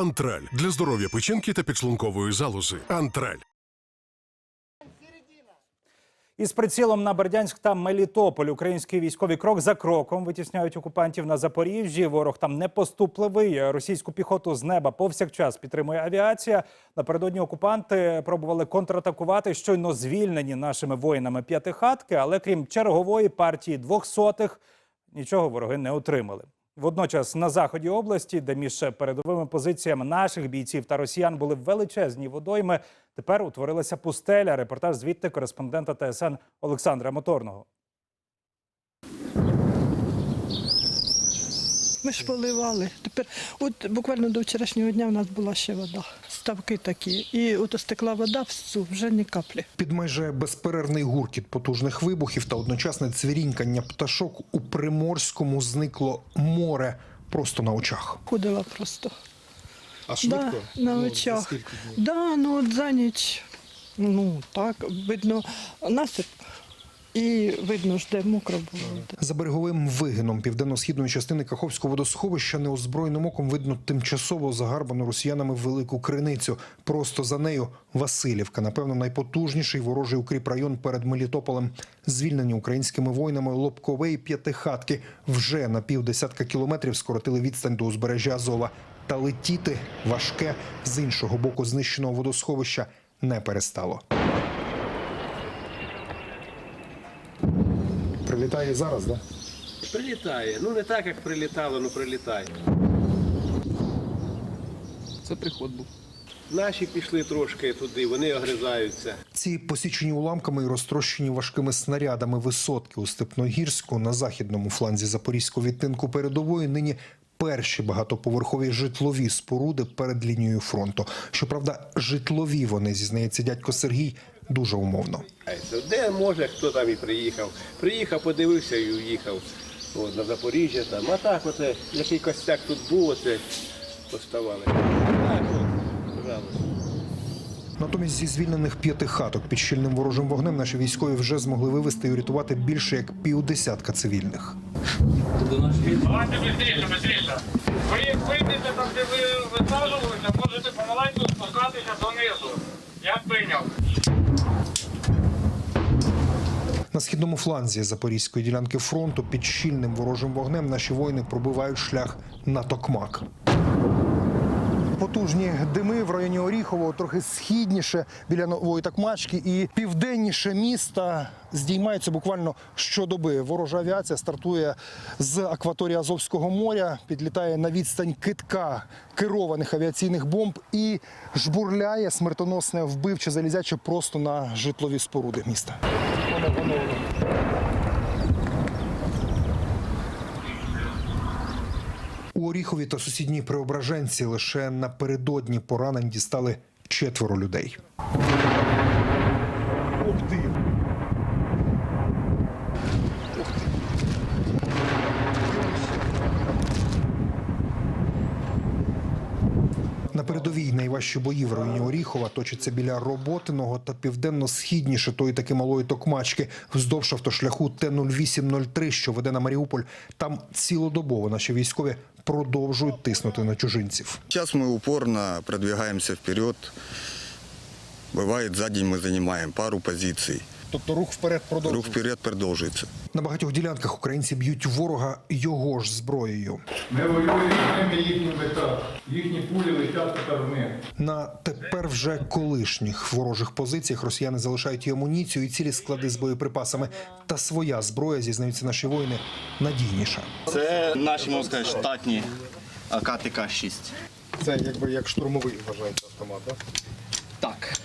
Антраль для здоров'я печінки та підшлункової залози. Антраль. Із прицілом на Бердянськ та Мелітополь українські військові крок за кроком витісняють окупантів на Запоріжжі. Ворог там непоступливий. Російську піхоту з неба повсякчас підтримує авіація. Напередодні окупанти пробували контратакувати щойно звільнені нашими воїнами п'ятихатки, але крім чергової партії двохсотих, нічого вороги не отримали. Водночас на заході області, де між передовими позиціями наших бійців та росіян були величезні водойми, тепер утворилася пустеля. Репортаж звідти кореспондента ТСН Олександра Моторного. Ми ж поливали. Тепер, от буквально до вчорашнього дня в нас була ще вода. Ставки такі. І от стекла вода всю, вже ні каплі. Під майже безперервний гуркіт потужних вибухів та одночасне цвірінькання пташок у приморському зникло море просто на очах. Ходила просто. А швидко? Да, на Ну, очах. днів? Да, ну от за ніч. Ну так, видно, насип. І видно, ж, де мокро було. За береговим вигином південно-східної частини Каховського водосховища неозброєним оком видно тимчасово загарбану росіянами велику криницю. Просто за нею Васильівка, напевно, найпотужніший ворожий укріпрайон перед Мелітополем. Звільнені українськими воїнами Лобкове і П'ятихатки вже на півдесятка кілометрів скоротили відстань до узбережжя Азова. Та летіти важке з іншого боку знищеного водосховища не перестало. Прилітає зараз, так? Прилітає. Ну не так, як прилітало, але прилітає. Це приход був. Наші пішли трошки туди, вони огризаються. Ці посічені уламками і розтрощені важкими снарядами висотки у Степногірську на західному фланзі запорізького відтинку передової нині перші багатоповерхові житлові споруди перед лінією фронту. Щоправда, житлові вони зізнається дядько Сергій дуже умовно. Де може, хто там і приїхав. Приїхав, подивився і уїхав. От, на Запоріжжя там. А так, оце, який костяк тут був, оце поставали. Так, от. Натомість зі звільнених п'яти хаток під щільним ворожим вогнем наші військові вже змогли вивезти і урятувати більше як півдесятка цивільних. Давайте быстріше, быстріше. Ви як вийдете там, де ви висаджувалися, можете помаленьку спускатися донизу. Я прийняв. На східному фланзі запорізької ділянки фронту під щільним ворожим вогнем наші воїни пробивають шлях на Токмак. потужні дими в районі Оріхового, трохи східніше біля нової такмачки і південніше міста здіймається буквально щодоби. Ворожа авіація стартує з акваторії Азовського моря, підлітає на відстань китка керованих авіаційних бомб і жбурляє смертоносне вбивче залізяче просто на житлові споруди міста. У Оріхові та сусідній Преображенці лише напередодні поранень дістали четверо людей. На передовій найважчі бої в районі Оріхова точаться біля Роботиного та південно-східніше тої таки малої токмачки вздовж автошляху Т-0803, що веде на Маріуполь. Там цілодобово наші військові продовжують тиснути на чужинців. Сейчас мы упорно продвигаемся вперед. Бывает, за день мы занимаем пару позиций. Тобто рух вперед Рух вперед продолжится. На багатьох ділянках українці б'ють ворога його ж зброєю. Ми воюємо їхні мета. Їхні пулі летять тепер в них. На тепер вже колишніх ворожих позиціях росіяни залишають і амуніцію, і цілі склади з боєприпасами. Та своя зброя, зізнаються наші воїни, надійніша. Це наші, можна сказати, штатні АК-ТК-6. Це якби як штурмовий вважається автомат. Так? Так.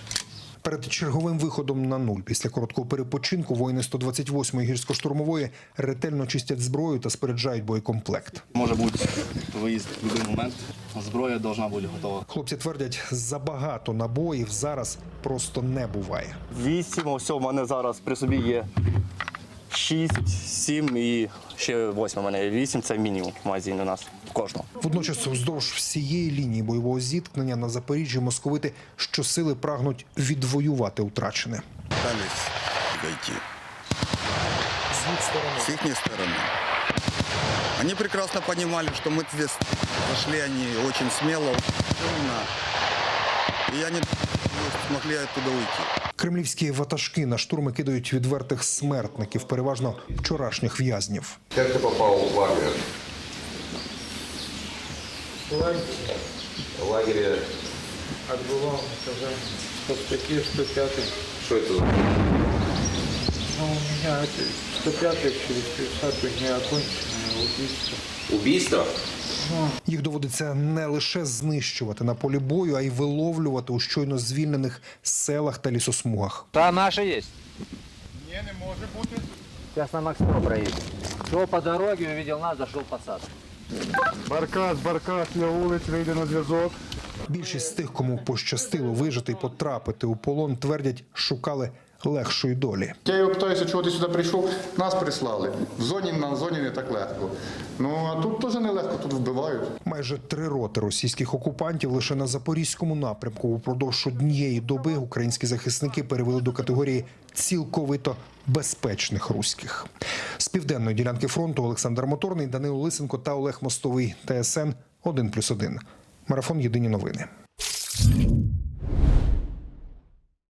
Перед черговим виходом на нуль після короткого перепочинку воїни 128-ї гірсько-штурмової ретельно чистять зброю та споряджають боєкомплект. Може бути виїзд в будь-який момент. Зброя повинна бути готова. Хлопці твердять, забагато набоїв зараз просто не буває. Вісім, ось у мене зараз при собі є шість, сім і ще восьми. У мене є вісім, це мінімум магазин у нас кожного. Водночас, вздовж всієї лінії бойового зіткнення на Запоріжжі московити щосили прагнуть відвоювати утрачене. Пытались зайти. С их стороны. Они прекрасно понимали, что мы здесь зашли они очень смело, умно. И они смогли оттуда уйти. Кремлівські ватажки на штурми кидають відвертих смертників, переважно вчорашніх в'язнів. Як ти попав у лагерь? В лагері Отбывался уже 103, 105. що це? Ну, у это 105 через 50 не оконченное убийство. Убійство? Їх доводиться не лише знищувати на полі бою, а й виловлювати у щойно звільнених селах та лісосмугах. Та наша есть. Не, не може бути. Сейчас на Максима проедем. Шел по дороге, увидел нас, зашел в посад. Баркас, баркас, для вулиць, вийде на зв'язок. Більшість з тих, кому пощастило вижити і потрапити у полон, твердять, шукали легшої долі. Я його питаюся, чого ти сюди прийшов. Нас прислали. В зоні на зоні не так легко. Ну а тут теж не легко, тут вбивають. Майже три роти російських окупантів лише на запорізькому напрямку упродовж однієї доби українські захисники перевели до категорії цілковито безпечних руських. З південної ділянки фронту Олександр Моторний, Данило Лисенко та Олег Мостовий. ТСН 1+,1. Марафон Єдині новини.